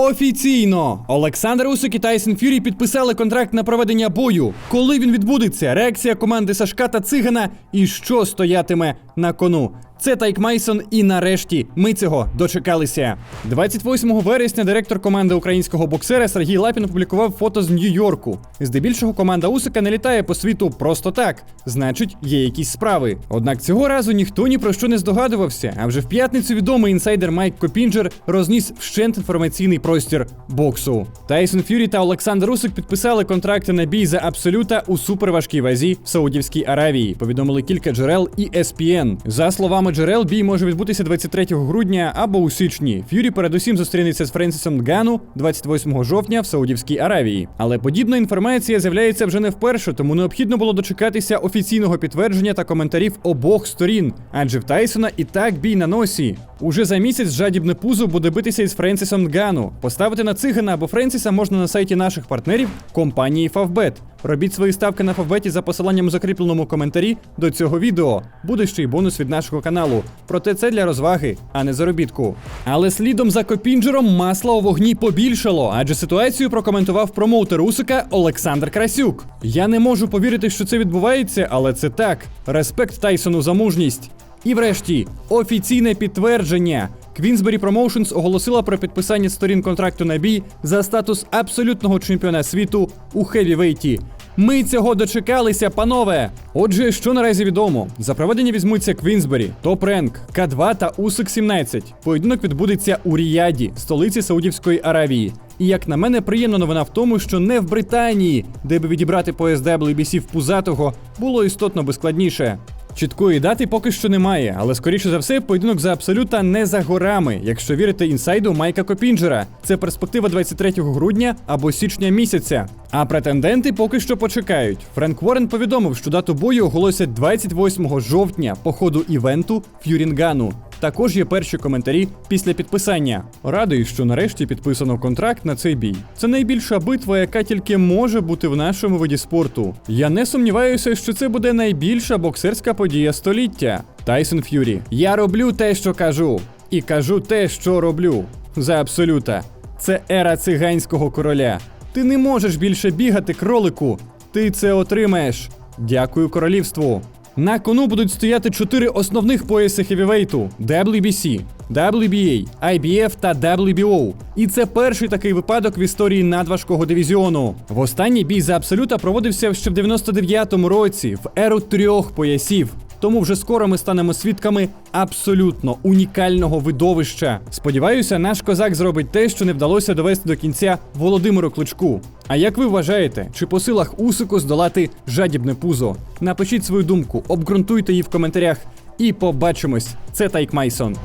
Офіційно Олександр Усик і Тайсон Фюрі підписали контракт на проведення бою. Коли він відбудеться? Реакція команди Сашка та Цигана і що стоятиме на кону. Це Тайк Майсон, і нарешті ми цього дочекалися. 28 вересня директор команди українського боксера Сергій Лапін опублікував фото з Нью-Йорку. Здебільшого команда Усика не літає по світу просто так, значить, є якісь справи. Однак цього разу ніхто ні про що не здогадувався. А вже в п'ятницю відомий інсайдер Майк Копінджер розніс вщент інформаційний простір боксу. Тайсон Фюрі та Олександр Усик підписали контракти на бій за абсолюта у суперважкій вазі в Саудівській Аравії. Повідомили кілька джерел і ESPN. За словами джерел, бій може відбутися 23 грудня або у січні. Ф'юрі передусім зустрінеться з Френсісом Гану 28 жовтня в Саудівській Аравії. Але подібна інформація з'являється вже не вперше, тому необхідно було дочекатися офіційного підтвердження та коментарів обох сторін. Адже в Тайсона і так бій на носі. Уже за місяць жадібне пузо буде битися із Френсісом Гану. Поставити на цигана або Френсіса можна на сайті наших партнерів компанії Favbet. Робіть свої ставки на Фавбеті за посиланням у закріпленому коментарі до цього відео. Буде ще й бонус від нашого каналу. Проте це для розваги, а не заробітку. Але слідом за Копінджером масла у вогні побільшало, адже ситуацію прокоментував промоутер Усика Олександр Красюк. Я не можу повірити, що це відбувається, але це так. Респект Тайсону за мужність. І врешті офіційне підтвердження. Queensberry Promotions оголосила про підписання сторін контракту на бій за статус абсолютного чемпіона світу у хевівейті. Ми цього дочекалися, панове. Отже, що наразі відомо? За проведення візьмуться Квінсбері, Топ Ренк, К2 та Усик 17. Поєдинок відбудеться у Ріяді, столиці Саудівської Аравії. І як на мене, приємна новина в тому, що не в Британії, де би відібрати пояс WBC в пузатого, було істотно би складніше. Чіткої дати поки що немає, але скоріше за все, поєдинок за абсолюта не за горами, якщо вірити інсайду Майка Копінджера. Це перспектива 23 грудня або січня місяця. А претенденти поки що почекають. Френк Уоррен повідомив, що дату бою оголосять 28 жовтня по ходу івенту Ф'юрінгану. Також є перші коментарі після підписання. Радий, що нарешті підписано контракт на цей бій. Це найбільша битва, яка тільки може бути в нашому виді спорту. Я не сумніваюся, що це буде найбільша боксерська подія століття. Тайсон Ф'юрі. Я роблю те, що кажу, і кажу те, що роблю. За абсолюта. Це ера циганського короля. Ти не можеш більше бігати, кролику. Ти це отримаєш. Дякую королівству. На кону будуть стояти чотири основних пояси хевівейту: WBC, WBA, IBF та WBO. І це перший такий випадок в історії надважкого дивізіону. В останній бій за абсолюта проводився ще в 99-му році в еру трьох поясів. Тому вже скоро ми станемо свідками абсолютно унікального видовища. Сподіваюся, наш козак зробить те, що не вдалося довести до кінця Володимиру Кличку. А як ви вважаєте, чи по силах Усику здолати жадібне пузо? Напишіть свою думку, обґрунтуйте її в коментарях і побачимось. Це Тайк Майсон.